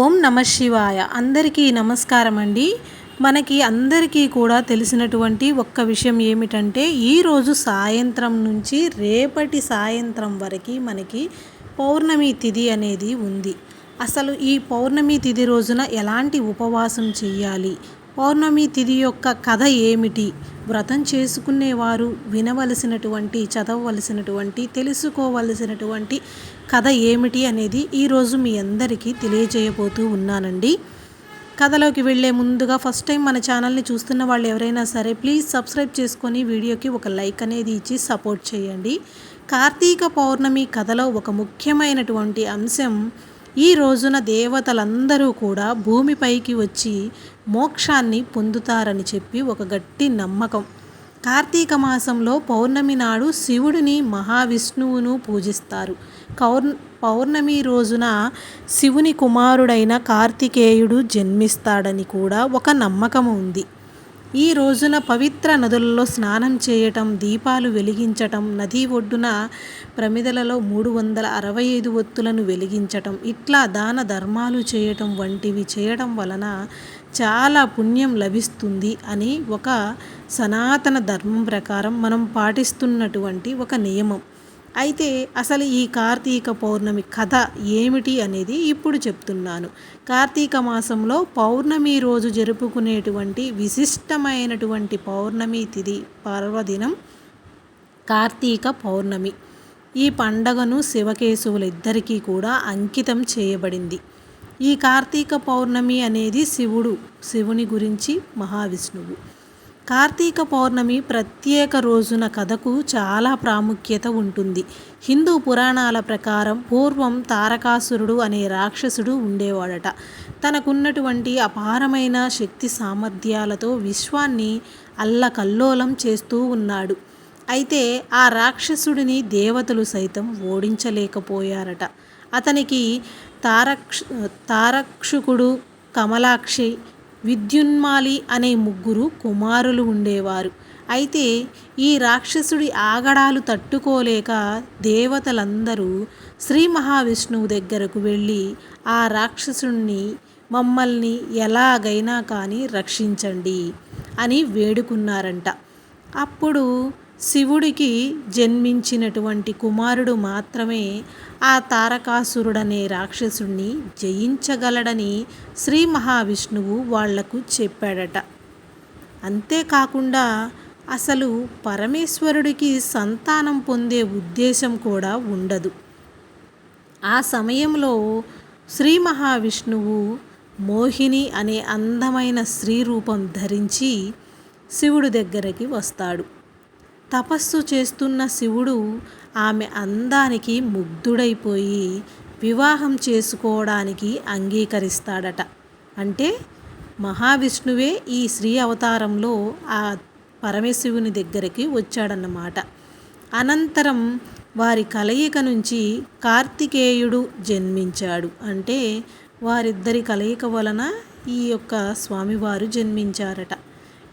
ఓం నమ శివాయ. అందరికీ నమస్కారం అండి మనకి అందరికీ కూడా తెలిసినటువంటి ఒక్క విషయం ఏమిటంటే ఈరోజు సాయంత్రం నుంచి రేపటి సాయంత్రం వరకు మనకి పౌర్ణమి తిథి అనేది ఉంది. అసలు ఈ పౌర్ణమి తిథి రోజున ఎలాంటి ఉపవాసం చేయాలి? పౌర్ణమి తిథి యొక్క కథ ఏమిటి? వ్రతం చేసుకునేవారు వినవలసినటువంటి చదవవలసినటువంటి తెలుసుకోవలసినటువంటి కథ ఏమిటి అనేది ఈరోజు మీ అందరికీ తెలియజేయబోతూ ఉన్నానండి. కథలోకి వెళ్ళే ముందుగా ఫస్ట్ టైం మన ఛానల్ని చూస్తున్న వాళ్ళు ఎవరైనా సరే ప్లీజ్ సబ్స్క్రైబ్ చేసుకొని వీడియోకి ఒక లైక్ అనేది ఇచ్చి సపోర్ట్ చేయండి. కార్తీక పౌర్ణమి కథలో ఒక ముఖ్యమైనటువంటి అంశం ఈ రోజున దేవతలందరూ కూడా భూమిపైకి వచ్చి మోక్షాన్ని పొందుతారని చెప్పి ఒక గట్టి నమ్మకం. కార్తీక మాసంలో పౌర్ణమి నాడు శివుడిని మహావిష్ణువును పూజిస్తారు. కౌర్ పౌర్ణమి రోజున శివుని కుమారుడైన కార్తికేయుడు జన్మిస్తాడని కూడా ఒక నమ్మకం ఉంది. ఈ రోజున పవిత్ర నదులలో స్నానం చేయటం దీపాలు వెలిగించటం నదీ ఒడ్డున ప్రమిదలలో మూడు వందల అరవై ఐదు ఒత్తులను వెలిగించటం ఇట్లా దాన ధర్మాలు చేయటం వంటివి చేయడం వలన చాలా పుణ్యం లభిస్తుంది అని ఒక సనాతన ధర్మం ప్రకారం మనం పాటిస్తున్నటువంటి ఒక నియమం. అయితే అసలు ఈ కార్తీక పౌర్ణమి కథ ఏమిటి అనేది ఇప్పుడు చెప్తున్నాను. కార్తీక మాసంలో పౌర్ణమి రోజు జరుపుకునేటువంటి విశిష్టమైనటువంటి పౌర్ణమి తిథి పర్వదినం కార్తీక పౌర్ణమి. ఈ పండగను శివకేశవులిద్దరికీ కూడా అంకితం చేయబడింది. ఈ కార్తీక పౌర్ణమి అనేది శివుడు శివుని గురించి మహావిష్ణువు. కార్తీక పౌర్ణమి ప్రత్యేక రోజున కథకు చాలా ప్రాముఖ్యత ఉంటుంది. హిందూ పురాణాల ప్రకారం పూర్వం తారకాసురుడు అనే రాక్షసుడు ఉండేవాడట. తనకున్నటువంటి అపారమైన శక్తి సామర్థ్యాలతో విశ్వాన్ని అల్లకల్లోలం చేస్తూ ఉన్నాడు. అయితే ఆ రాక్షసుడిని దేవతలు సైతం ఓడించలేకపోయారట. అతనికి తారక్ష తారక్షుకుడు కమలాక్షి విద్యున్మాలి అనే ముగ్గురు కుమారులు ఉండేవారు. అయితే ఈ రాక్షసుడి ఆగడాలు తట్టుకోలేక దేవతలందరూ శ్రీ మహావిష్ణువు దగ్గరకు వెళ్ళి ఆ రాక్షసుణ్ణి మమ్మల్ని ఎలాగైనా కానీ రక్షించండి అని వేడుకున్నారంట. అప్పుడు శివుడికి జన్మించినటువంటి కుమారుడు మాత్రమే ఆ తారకాసురుడనే రాక్షసుణ్ణి జయించగలడని శ్రీ మహావిష్ణువు వాళ్ళకు చెప్పాడట. అంతేకాకుండా అసలు పరమేశ్వరుడికి సంతానం పొందే ఉద్దేశం కూడా ఉండదు. ఆ సమయంలో శ్రీ మహావిష్ణువు మోహిని అనే అందమైన స్త్రీ రూపం ధరించి శివుడి దగ్గరికి వస్తాడు. తపస్సు చేస్తున్న శివుడు ఆమె అందానికి ముగ్ధుడైపోయి వివాహం చేసుకోవడానికి అంగీకరిస్తాడట. అంటే మహావిష్ణువే ఈ శ్రీ అవతారంలో ఆ పరమశివుని దగ్గరికి వచ్చాడన్నమాట. అనంతరం వారి కలయిక నుంచి కార్తికేయుడు జన్మించాడు. అంటే వారిద్దరి కలయిక వలన ఈ యొక్క స్వామివారు జన్మించారట.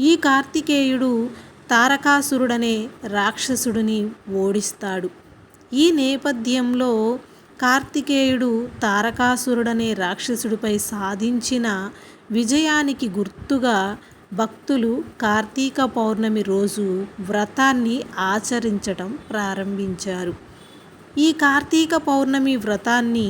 ఈ కార్తికేయుడు తారకాసురుడనే రాక్షసుడిని ఓడిస్తాడు. ఈ నేపథ్యంలో కార్తికేయుడు తారకాసురుడనే రాక్షసుడిపై సాధించిన విజయానికి గుర్తుగా భక్తులు కార్తీక పౌర్ణమి రోజు వ్రతాన్ని ఆచరించటం ప్రారంభించారు. ఈ కార్తీక పౌర్ణమి వ్రతాన్ని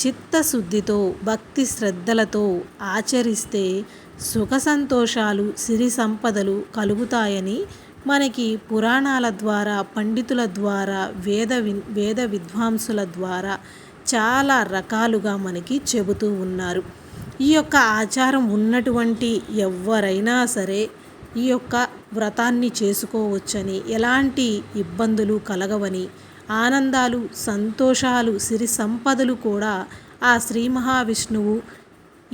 చిత్తశుద్ధితో భక్తి శ్రద్ధలతో ఆచరిస్తే సుఖ సంతోషాలు సిరి సంపదలు కలుగుతాయని మనకి పురాణాల ద్వారా పండితుల ద్వారా వేద వి వేద విద్వాంసుల ద్వారా చాలా రకాలుగా మనకి చెబుతూ ఉన్నారు. ఈ యొక్క ఆచారం ఉన్నటువంటి ఎవరైనా సరే ఈ యొక్క వ్రతాన్ని చేసుకోవచ్చని ఎలాంటి ఇబ్బందులు కలగవని ఆనందాలు సంతోషాలు సిరి సంపదలు కూడా ఆ శ్రీ మహావిష్ణువు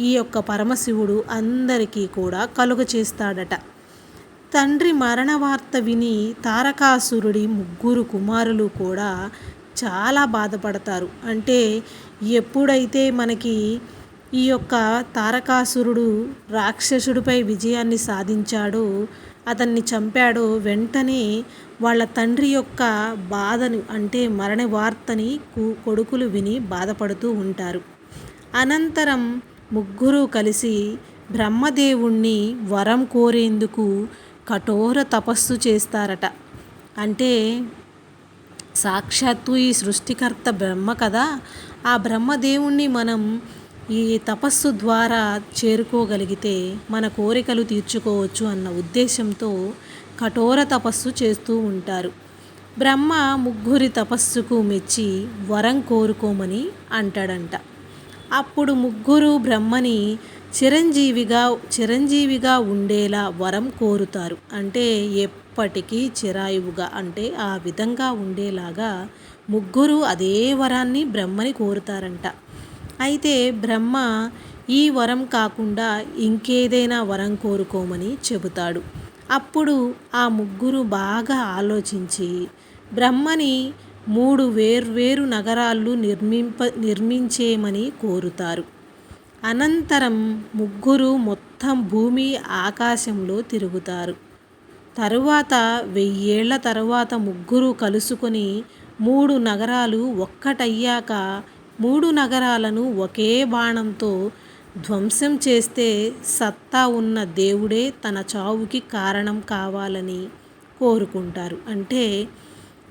ఈ యొక్క పరమశివుడు అందరికీ కూడా కలుగ చేస్తాడట. తండ్రి మరణ వార్త విని తారకాసురుడి ముగ్గురు కుమారులు కూడా చాలా బాధపడతారు. అంటే ఎప్పుడైతే మనకి ఈ యొక్క తారకాసురుడు రాక్షసుడిపై విజయాన్ని సాధించాడో అతన్ని చంపాడో వెంటనే వాళ్ళ తండ్రి యొక్క బాధను అంటే మరణ వార్తని కొడుకులు విని బాధపడుతూ ఉంటారు. అనంతరం ముగ్గురు కలిసి బ్రహ్మదేవుణ్ణి వరం కోరేందుకు కఠోర తపస్సు చేస్తారట. అంటే సాక్షాత్తు ఈ సృష్టికర్త బ్రహ్మ కదా. ఆ బ్రహ్మదేవుణ్ణి మనం ఈ తపస్సు ద్వారా చేరుకోగలిగితే మన కోరికలు తీర్చుకోవచ్చు అన్న ఉద్దేశంతో కఠోర తపస్సు చేస్తూ ఉంటారు. బ్రహ్మ ముగ్గురి తపస్సుకు మెచ్చి వరం కోరుకోమని అంటాడంట. అప్పుడు ముగ్గురు బ్రహ్మని చిరంజీవిగా చిరంజీవిగా ఉండేలా వరం కోరుతారు. అంటే ఎప్పటికీ చిరాయువుగా అంటే ఆ విధంగా ఉండేలాగా ముగ్గురు అదే వరాన్ని బ్రహ్మని కోరుతారంట. అయితే బ్రహ్మ ఈ వరం కాకుండా ఇంకేదైనా వరం కోరుకోమని చెబుతాడు. అప్పుడు ఆ ముగ్గురు బాగా ఆలోచించి బ్రహ్మని మూడు వేర్వేరు నగరాలు నిర్మింప నిర్మించేయమని కోరుతారు. అనంతరం ముగ్గురు మొత్తం భూమి ఆకాశంలో తిరుగుతారు. తరువాత వెయ్యేళ్ళ తరువాత ముగ్గురు కలుసుకొని మూడు నగరాలు ఒక్కటయ్యాక మూడు నగరాలను ఒకే బాణంతో ధ్వంసం చేస్తే సత్తా ఉన్న దేవుడే తన చావుకి కారణం కావాలని కోరుకుంటారు. అంటే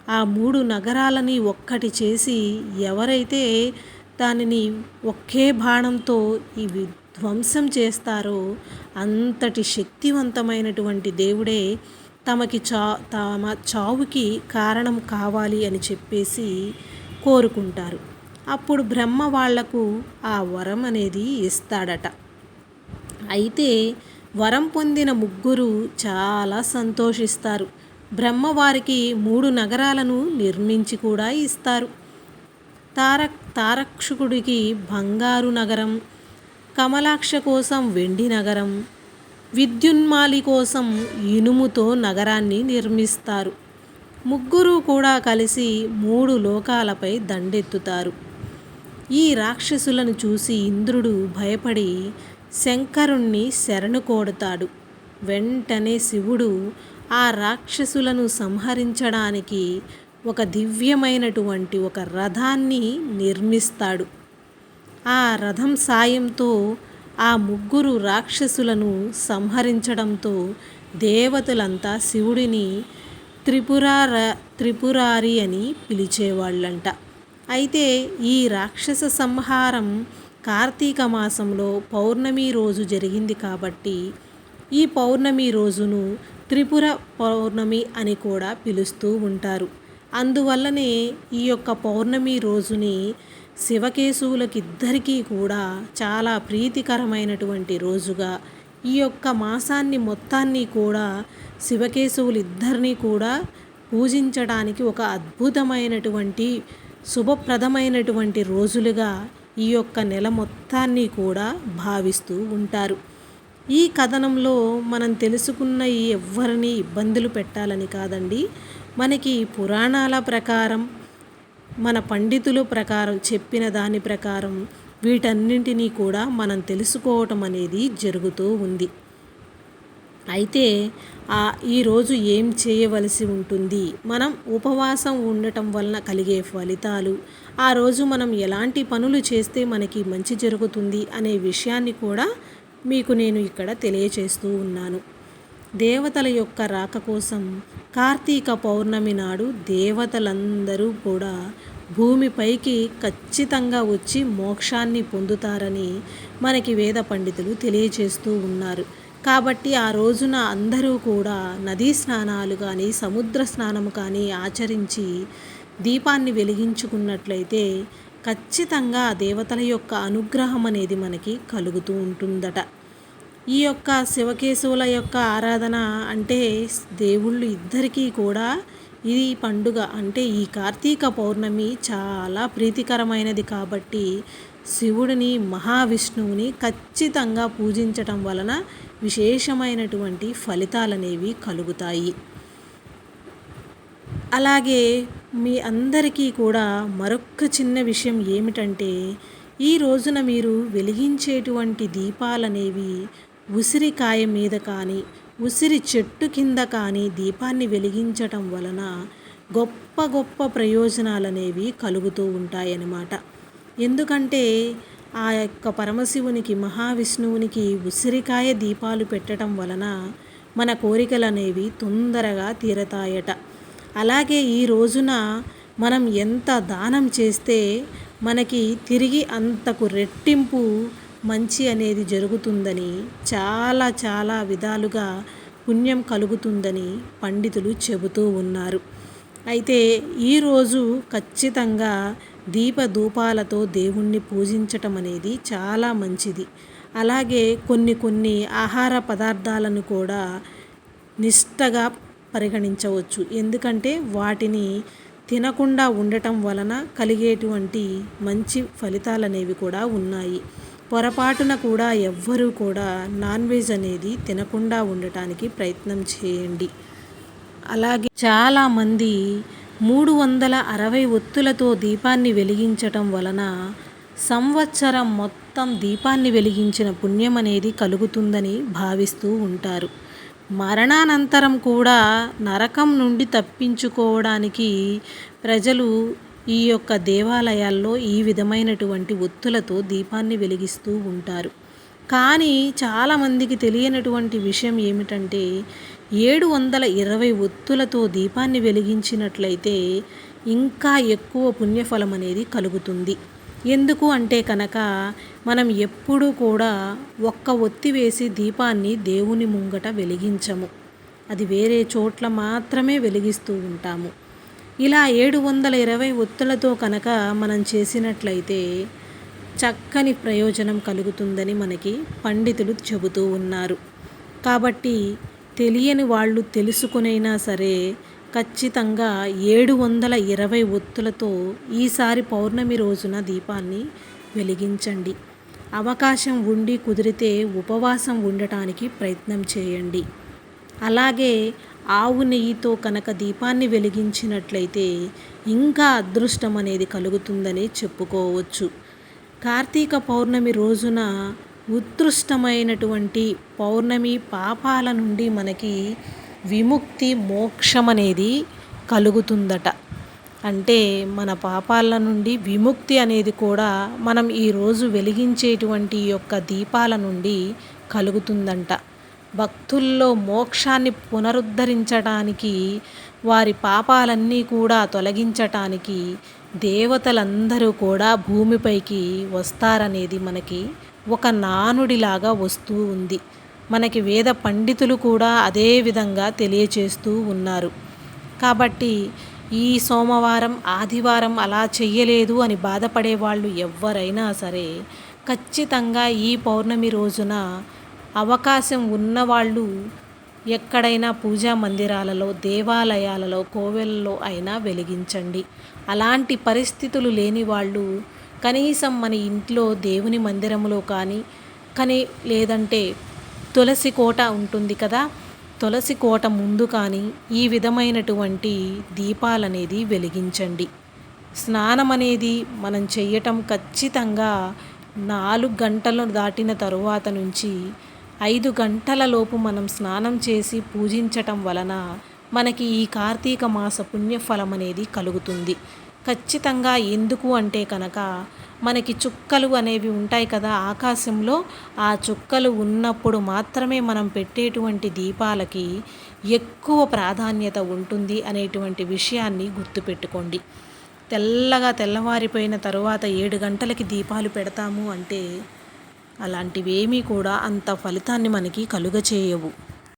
ఆ మూడు నగరాలని ఒక్కటి చేసి ఎవరైతే దానిని ఒకే బాణంతో ఇవి ధ్వంసం చేస్తారో అంతటి శక్తివంతమైనటువంటి దేవుడే తమకి చా తమ చావుకి కారణం కావాలి అని చెప్పేసి కోరుకుంటారు. అప్పుడు బ్రహ్మ వాళ్ళకు ఆ వరం అనేది ఇస్తాడట. అయితే వరం పొందిన ముగ్గురు చాలా సంతోషిస్తారు. బ్రహ్మవారికి మూడు నగరాలను నిర్మించి కూడా ఇస్తారు. తార తారక్షకుడికి బంగారు నగరం కమలాక్ష కోసం వెండి నగరం విద్యున్మాలి కోసం ఇనుముతో నగరాన్ని నిర్మిస్తారు. ముగ్గురు కూడా కలిసి మూడు లోకాలపై దండెత్తుతారు. ఈ రాక్షసులను చూసి ఇంద్రుడు భయపడి శంకరుణ్ణి శరణు కోడతాడు వెంటనే శివుడు ఆ రాక్షసులను సంహరించడానికి ఒక దివ్యమైనటువంటి ఒక రథాన్ని నిర్మిస్తాడు. ఆ రథం సాయంతో ఆ ముగ్గురు రాక్షసులను సంహరించడంతో దేవతలంతా శివుడిని త్రిపురార త్రిపురారి అని పిలిచేవాళ్ళంట. అయితే ఈ రాక్షస సంహారం కార్తీక మాసంలో పౌర్ణమి రోజు జరిగింది కాబట్టి ఈ పౌర్ణమి రోజును త్రిపుర పౌర్ణమి అని కూడా పిలుస్తూ ఉంటారు. అందువల్లనే ఈ యొక్క పౌర్ణమి రోజుని శివకేశవులకిద్దరికీ కూడా చాలా ప్రీతికరమైనటువంటి రోజుగా ఈ యొక్క మాసాన్ని మొత్తాన్ని కూడా శివకేశవులిద్దరినీ కూడా పూజించడానికి ఒక అద్భుతమైనటువంటి శుభప్రదమైనటువంటి రోజులుగా ఈ యొక్క నెల మొత్తాన్ని కూడా భావిస్తూ ఉంటారు. ఈ కథనంలో మనం తెలుసుకున్న ఈ ఎవ్వరిని ఇబ్బందులు పెట్టాలని కాదండి. మనకి పురాణాల ప్రకారం మన పండితుల ప్రకారం చెప్పిన దాని ప్రకారం వీటన్నింటినీ కూడా మనం తెలుసుకోవటం అనేది జరుగుతూ ఉంది. అయితే ఆ ఈరోజు ఏం చేయవలసి ఉంటుంది? మనం ఉపవాసం ఉండటం వలన కలిగే ఫలితాలు ఆ రోజు మనం ఎలాంటి పనులు చేస్తే మనకి మంచి జరుగుతుంది అనే విషయాన్ని కూడా మీకు నేను ఇక్కడ తెలియచేస్తూ ఉన్నాను. దేవతల యొక్క రాక కోసం కార్తీక పౌర్ణమి నాడు దేవతలందరూ కూడా భూమిపైకి ఖచ్చితంగా వచ్చి మోక్షాన్ని పొందుతారని మనకి వేద పండితులు తెలియచేస్తూ ఉన్నారు. కాబట్టి ఆ రోజున అందరూ కూడా నదీ స్నానాలు కానీ సముద్ర స్నానము కానీ ఆచరించి దీపాన్ని వెలిగించుకున్నట్లయితే ఖచ్చితంగా దేవతల యొక్క అనుగ్రహం అనేది మనకి కలుగుతూ ఉంటుందట. ఈ యొక్క శివకేశవుల యొక్క ఆరాధన అంటే దేవుళ్ళు ఇద్దరికీ కూడా ఈ పండుగ అంటే ఈ కార్తీక పౌర్ణమి చాలా ప్రీతికరమైనది కాబట్టి శివుడిని మహావిష్ణువుని ఖచ్చితంగా పూజించటం వలన విశేషమైనటువంటి ఫలితాలనేవి కలుగుతాయి. అలాగే మీ అందరికీ కూడా మరొక్క చిన్న విషయం ఏమిటంటే ఈ రోజున మీరు వెలిగించేటువంటి దీపాలనేవి ఉసిరికాయ మీద కానీ ఉసిరి చెట్టు కింద కానీ దీపాన్ని వెలిగించటం వలన గొప్ప గొప్ప ప్రయోజనాలనేవి కలుగుతూ ఉంటాయన్నమాట. ఎందుకంటే ఆ యొక్క పరమశివునికి మహావిష్ణువునికి ఉసిరికాయ దీపాలు పెట్టడం వలన మన కోరికలనేవి తొందరగా తీరతాయట. అలాగే ఈ రోజున మనం ఎంత దానం చేస్తే మనకి తిరిగి అంతకు రెట్టింపు మంచి అనేది జరుగుతుందని చాలా చాలా విధాలుగా పుణ్యం కలుగుతుందని పండితులు చెబుతూ ఉన్నారు. అయితే ఈరోజు ఖచ్చితంగా దీపధూపాలతో దేవుణ్ణి పూజించటం అనేది చాలా మంచిది. అలాగే కొన్ని కొన్ని ఆహార పదార్థాలను కూడా నిష్టగా పరిగణించవచ్చు. ఎందుకంటే వాటిని తినకుండా ఉండటం వలన కలిగేటువంటి మంచి ఫలితాలు అనేవి కూడా ఉన్నాయి. పొరపాటున కూడా ఎవ్వరూ కూడా నాన్ వెజ్ అనేది తినకుండా ఉండటానికి ప్రయత్నం చేయండి. అలాగే చాలామంది మూడు వందల అరవై ఒత్తులతో దీపాన్ని వెలిగించటం వలన సంవత్సరం మొత్తం దీపాన్ని వెలిగించిన పుణ్యం అనేది కలుగుతుందని భావిస్తూ ఉంటారు. మరణానంతరం కూడా నరకం నుండి తప్పించుకోవడానికి ప్రజలు ఈ యొక్క దేవాలయాల్లో ఈ విధమైనటువంటి ఒత్తులతో దీపాన్ని వెలిగిస్తూ ఉంటారు. కానీ చాలామందికి తెలియనటువంటి విషయం ఏమిటంటే ఏడు వందల ఇరవై ఒత్తులతో దీపాన్ని వెలిగించినట్లయితే ఇంకా ఎక్కువ పుణ్యఫలం అనేది కలుగుతుంది. ఎందుకు అంటే కనుక మనం ఎప్పుడూ కూడా ఒక్క ఒత్తి వేసి దీపాన్ని దేవుని ముంగట వెలిగించము. అది వేరే చోట్ల మాత్రమే వెలిగిస్తూ ఉంటాము. ఇలా ఏడు వందల ఇరవై ఒత్తులతో కనుక మనం చేసినట్లయితే చక్కని ప్రయోజనం కలుగుతుందని మనకి పండితులు చెబుతూ ఉన్నారు. కాబట్టి తెలియని వాళ్ళు తెలుసుకునైనా సరే ఖచ్చితంగా ఏడు వందల ఇరవై ఒత్తులతో ఈసారి పౌర్ణమి రోజున దీపాన్ని వెలిగించండి. అవకాశం ఉండి కుదిరితే ఉపవాసం ఉండటానికి ప్రయత్నం చేయండి. అలాగే ఆవు నెయ్యితో కనుక దీపాన్ని వెలిగించినట్లయితే ఇంకా అదృష్టం అనేది కలుగుతుందని చెప్పుకోవచ్చు. కార్తీక పౌర్ణమి రోజున ఉత్కృష్టమైనటువంటి పౌర్ణమి పాపాల నుండి మనకి విముక్తి మోక్షం అనేది కలుగుతుందట. అంటే మన పాపాల నుండి విముక్తి అనేది కూడా మనం ఈరోజు వెలిగించేటువంటి యొక్క దీపాల నుండి కలుగుతుందంట. భక్తుల్లో మోక్షాన్ని పునరుద్ధరించడానికి వారి పాపాలన్నీ కూడా తొలగించటానికి దేవతలందరూ కూడా భూమిపైకి వస్తారనేది మనకి ఒక నానుడిలాగా వస్తూ ఉంది. మనకి వేద పండితులు కూడా అదే విధంగా తెలియచేస్తూ ఉన్నారు. కాబట్టి ఈ సోమవారం ఆదివారం అలా చెయ్యలేదు అని బాధపడే వాళ్ళు ఎవరైనా సరే ఖచ్చితంగా ఈ పౌర్ణమి రోజున అవకాశం ఉన్నవాళ్ళు ఎక్కడైనా పూజా మందిరాలలో దేవాలయాలలో కోవెలలో అయినా వెలిగించండి. అలాంటి పరిస్థితులు లేని వాళ్ళు కనీసం మన ఇంట్లో దేవుని మందిరంలో కానీ కానీ లేదంటే తులసి కోట ఉంటుంది కదా. తులసి కోట ముందు కానీ ఈ విధమైనటువంటి దీపాలనేది వెలిగించండి. స్నానం అనేది మనం చెయ్యటం ఖచ్చితంగా నాలుగు గంటలు దాటిన తరువాత నుంచి ఐదు గంటల లోపు మనం స్నానం చేసి పూజించటం వలన మనకి ఈ కార్తీక మాస పుణ్యఫలం అనేది కలుగుతుంది. ఖచ్చితంగా ఎందుకు అంటే కనుక మనకి చుక్కలు అనేవి ఉంటాయి కదా ఆకాశంలో ఆ చుక్కలు ఉన్నప్పుడు మాత్రమే మనం పెట్టేటువంటి దీపాలకి ఎక్కువ ప్రాధాన్యత ఉంటుంది అనేటువంటి విషయాన్ని గుర్తుపెట్టుకోండి. తెల్లగా తెల్లవారిపోయిన తరువాత ఏడు గంటలకి దీపాలు పెడతాము అంటే అలాంటివేమీ కూడా అంత ఫలితాన్ని మనకి కలుగచేయవు.